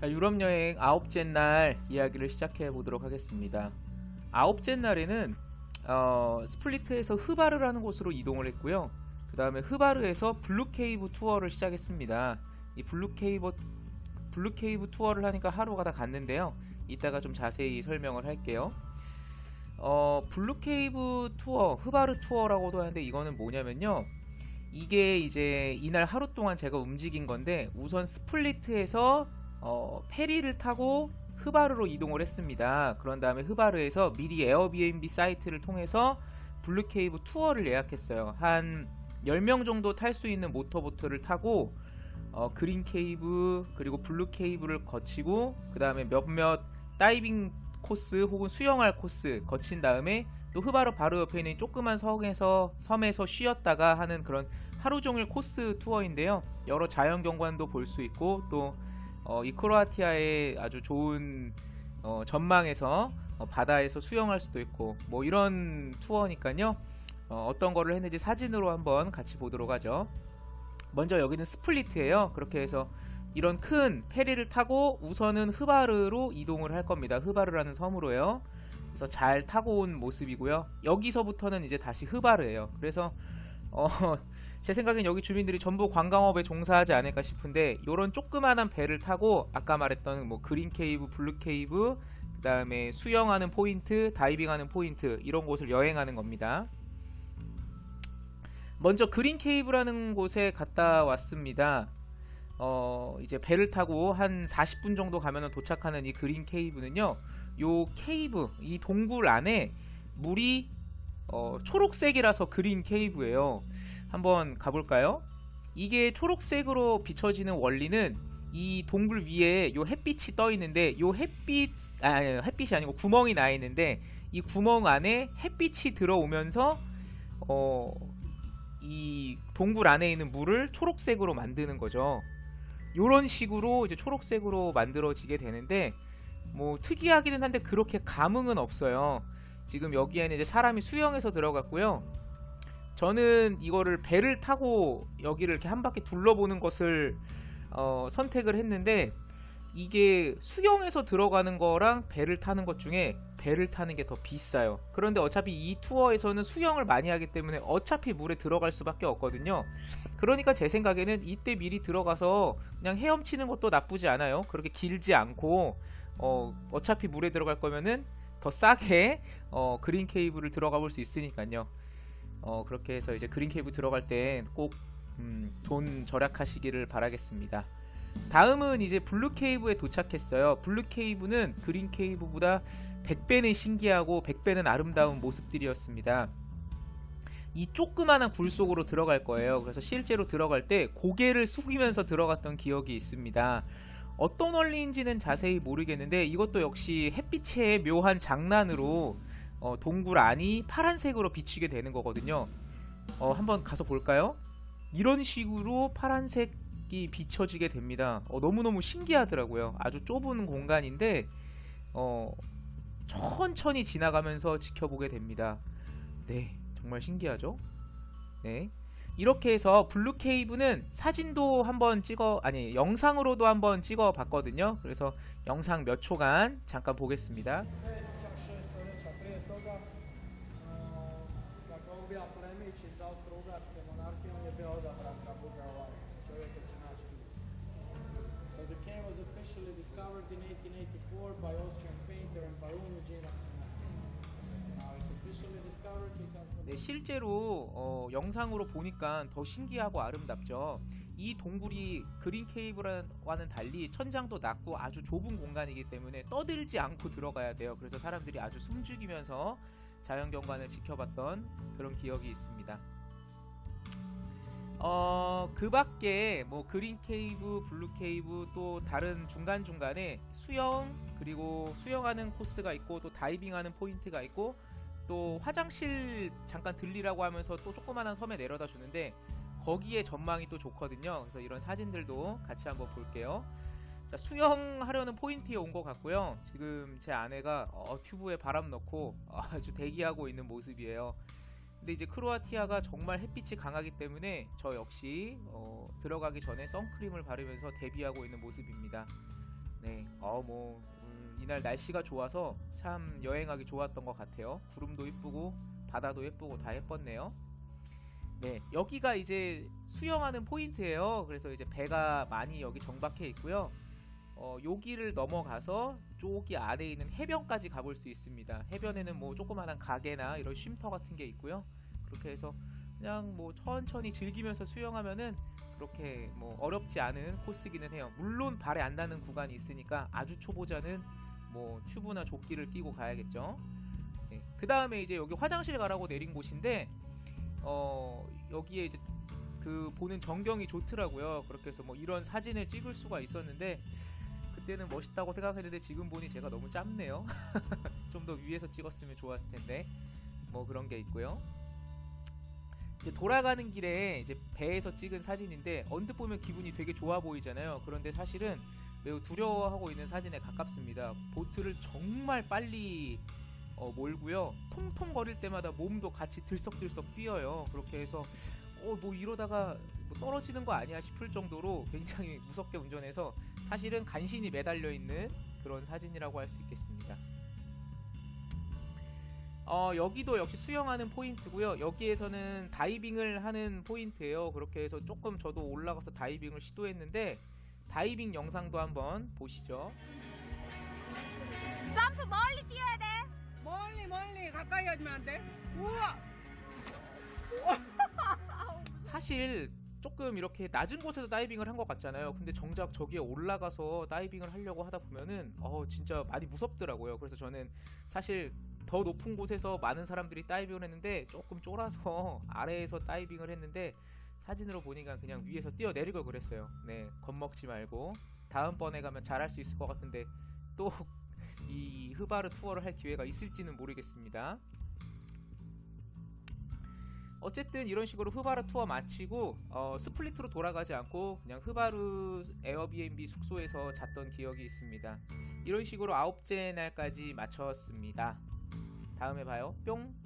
자, 유럽 여행 아홉째 날 이야기를 시작해 보도록 하겠습니다. 아홉째 날에는 어, 스플리트에서 흐바르라는 곳으로 이동을 했고요. 그 다음에 흐바르에서 블루케이브 투어를 시작했습니다. 이 블루케이브 블루케이브 투어를 하니까 하루가 다 갔는데요. 이따가 좀 자세히 설명을 할게요. 어, 블루케이브 투어, 흐바르 투어라고도 하는데 이거는 뭐냐면요. 이게 이제 이날 하루 동안 제가 움직인 건데 우선 스플리트에서 어, 페리를 타고 흐바르로 이동을 했습니다. 그런 다음에 흐바르에서 미리 에어비앤비 사이트를 통해서 블루케이브 투어를 예약했어요. 한 10명 정도 탈 수 있는 모터보트를 타고 어, 그린 케이브 그리고 블루 케이브를 거치고 그 다음에 몇몇 다이빙 코스 혹은 수영할 코스 거친 다음에 또 흐바르 바로 옆에 있는 조그만 성에서 섬에서 쉬었다가 하는 그런 하루 종일 코스 투어인데요. 여러 자연 경관도 볼 수 있고 또 어, 이 크로아티아의 아주 좋은 어, 전망에서 어, 바다에서 수영할 수도 있고 뭐 이런 투어니까요. 어, 어떤 거를 했는지 사진으로 한번 같이 보도록 하죠. 먼저 여기는 스플리트예요. 그렇게 해서 이런 큰 페리를 타고 우선은 흐바르로 이동을 할 겁니다. 흐바르라는 섬으로요. 그래서 잘 타고 온 모습이고요. 여기서부터는 이제 다시 흐바르예요. 그래서 어, 제 생각엔 여기 주민들이 전부 관광업에 종사하지 않을까 싶은데 요런 조그만한 배를 타고 아까 말했던 뭐 그린 케이브, 블루 케이브, 그 다음에 수영하는 포인트, 다이빙하는 포인트 이런 곳을 여행하는 겁니다. 먼저 그린 케이브라는 곳에 갔다 왔습니다. 어, 이제 배를 타고 한 40분 정도 가면 도착하는 이 그린 케이브는요. 요 케이브, 이 동굴 안에 물이 어, 초록색이라서 그린 케이브예요. 한번 가볼까요? 이게 초록색으로 비춰지는 원리는 이 동굴 위에 요 햇빛이 떠 있는데 요 햇빛 아 햇빛이 아니고 구멍이 나 있는데 이 구멍 안에 햇빛이 들어오면서 어 이 동굴 안에 있는 물을 초록색으로 만드는 거죠. 요런 식으로 이제 초록색으로 만들어지게 되는데 뭐 특이하기는 한데 그렇게 감흥은 없어요. 지금 여기에는 이제 사람이 수영해서 들어갔고요. 저는 이거를 배를 타고 여기를 이렇게 한 바퀴 둘러보는 것을 어, 선택을 했는데 이게 수영해서 들어가는 거랑 배를 타는 것 중에 배를 타는 게 더 비싸요. 그런데 어차피 이 투어에서는 수영을 많이 하기 때문에 어차피 물에 들어갈 수밖에 없거든요. 그러니까 제 생각에는 이때 미리 들어가서 그냥 헤엄치는 것도 나쁘지 않아요. 그렇게 길지 않고 어, 어차피 물에 들어갈 거면은 더 싸게 어, 그린 케이브를 들어가 볼 수 있으니까요. 어, 그렇게 해서 이제 그린 케이브 들어갈 땐꼭 음, 돈 절약하시기를 바라겠습니다. 다음은 이제 블루 케이브에 도착했어요. 블루 케이브는 그린 케이브보다 100배는 신기하고 100배는 아름다운 모습들이었습니다. 이 조그마한 굴 속으로 들어갈 거예요. 그래서 실제로 들어갈 때 고개를 숙이면서 들어갔던 기억이 있습니다. 어떤 원리인지는 자세히 모르겠는데 이것도 역시 햇빛의 묘한 장난으로 어, 동굴 안이 파란색으로 비치게 되는 거거든요. 어, 한번 가서 볼까요? 이런 식으로 파란색이 비춰지게 됩니다. 어, 너무너무 신기하더라고요. 아주 좁은 공간인데 어, 천천히 지나가면서 지켜보게 됩니다. 네, 정말 신기하죠? 네. 이렇게 해서 블루 케이브는 사진도 한번 찍어 아니 영상으로도 한번 찍어 봤거든요. 그래서 영상 몇 초간 잠깐 보겠습니다. uh. So the cave was officially discovered in 1884 by Austrian painter and Baron Eugene 네, 실제로 어, 영상으로 보니까 더 신기하고 아름답죠. 이 동굴이 그린 케이브와는 달리 천장도 낮고 아주 좁은 공간이기 때문에 떠들지 않고 들어가야 돼요. 그래서 사람들이 아주 숨죽이면서 자연 경관을 지켜봤던 그런 기억이 있습니다. 어, 그 밖에 뭐 그린 케이브, 블루 케이브 또 다른 중간중간에 수영 그리고 수영하는 코스가 있고 또 다이빙하는 포인트가 있고 또 화장실 잠깐 들리라고 하면서 또 조그만한 섬에 내려다 주는데 거기에 전망이 또 좋거든요. 그래서 이런 사진들도 같이 한번 볼게요. 자, 수영하려는 포인트에 온 것 같고요. 지금 제 아내가 어, 튜브에 바람 넣고 아주 대기하고 있는 모습이에요. 근데 이제 크로아티아가 정말 햇빛이 강하기 때문에 저 역시 어, 들어가기 전에 선크림을 바르면서 대비하고 있는 모습입니다. 네, 어뭐 이날 날씨가 좋아서 참 여행하기 좋았던 것 같아요. 구름도 예쁘고 바다도 예쁘고 다 예뻤네요. 네, 여기가 이제 수영하는 포인트예요. 그래서 이제 배가 많이 여기 정박해 있고요. 어, 여기를 넘어가서 저기 안에 있는 해변까지 가볼 수 있습니다. 해변에는 뭐 조그마한 가게나 이런 쉼터 같은 게 있고요. 그렇게 해서 그냥 뭐 천천히 즐기면서 수영하면은 그렇게 뭐 어렵지 않은 코스기는 해요. 물론 발에 안 닿는 구간이 있으니까 아주 초보자는 뭐 튜브나 조끼를 끼고 가야겠죠. 네. 그 다음에 이제 여기 화장실 가라고 내린 곳인데 어 여기에 이제 그 보는 전경이 좋더라고요. 그렇게 해서 뭐 이런 사진을 찍을 수가 있었는데 그때는 멋있다고 생각했는데 지금 보니 제가 너무 짧네요. 좀 더 위에서 찍었으면 좋았을 텐데 뭐 그런 게 있고요. 이제 돌아가는 길에 이제 배에서 찍은 사진인데 언뜻 보면 기분이 되게 좋아 보이잖아요. 그런데 사실은 매우 두려워하고 있는 사진에 가깝습니다. 보트를 정말 빨리 어, 몰고요. 통통 거릴 때마다 몸도 같이 들썩들썩 뛰어요. 그렇게 해서 어, 뭐 이러다가 뭐 떨어지는 거 아니야 싶을 정도로 굉장히 무섭게 운전해서 사실은 간신히 매달려 있는 그런 사진이라고 할 수 있겠습니다. 어, 여기도 역시 수영하는 포인트고요. 여기에서는 다이빙을 하는 포인트예요. 그렇게 해서 조금 저도 올라가서 다이빙을 시도했는데 다이빙 영상도 한번 보시죠. 점프 멀리 뛰어야 돼. 멀리 멀리 가까이 하면 안 돼? 우와! 사실 조금 이렇게 낮은 곳에서 다이빙을 한 것 같잖아요. 근데 정작 저기에 올라가서 다이빙을 하려고 하다 보면은 어 진짜 많이 무섭더라고요. 그래서 저는 사실 더 높은 곳에서 많은 사람들이 다이빙을 했는데 조금 쫄아서 아래에서 다이빙을 했는데 사진으로 보니까 그냥 위에서 뛰어내릴 걸 그랬어요. 네, 겁먹지 말고 다음번에 가면 잘할 수 있을 것 같은데 또 이 흐바르 투어를 할 기회가 있을지는 모르겠습니다. 어쨌든 이런 식으로 흐바르 투어 마치고 어, 스플릿으로 돌아가지 않고 그냥 흐바르 에어비앤비 숙소에서 잤던 기억이 있습니다. 이런 식으로 아홉째 날까지 마쳤습니다. 다음에 봐요. 뿅.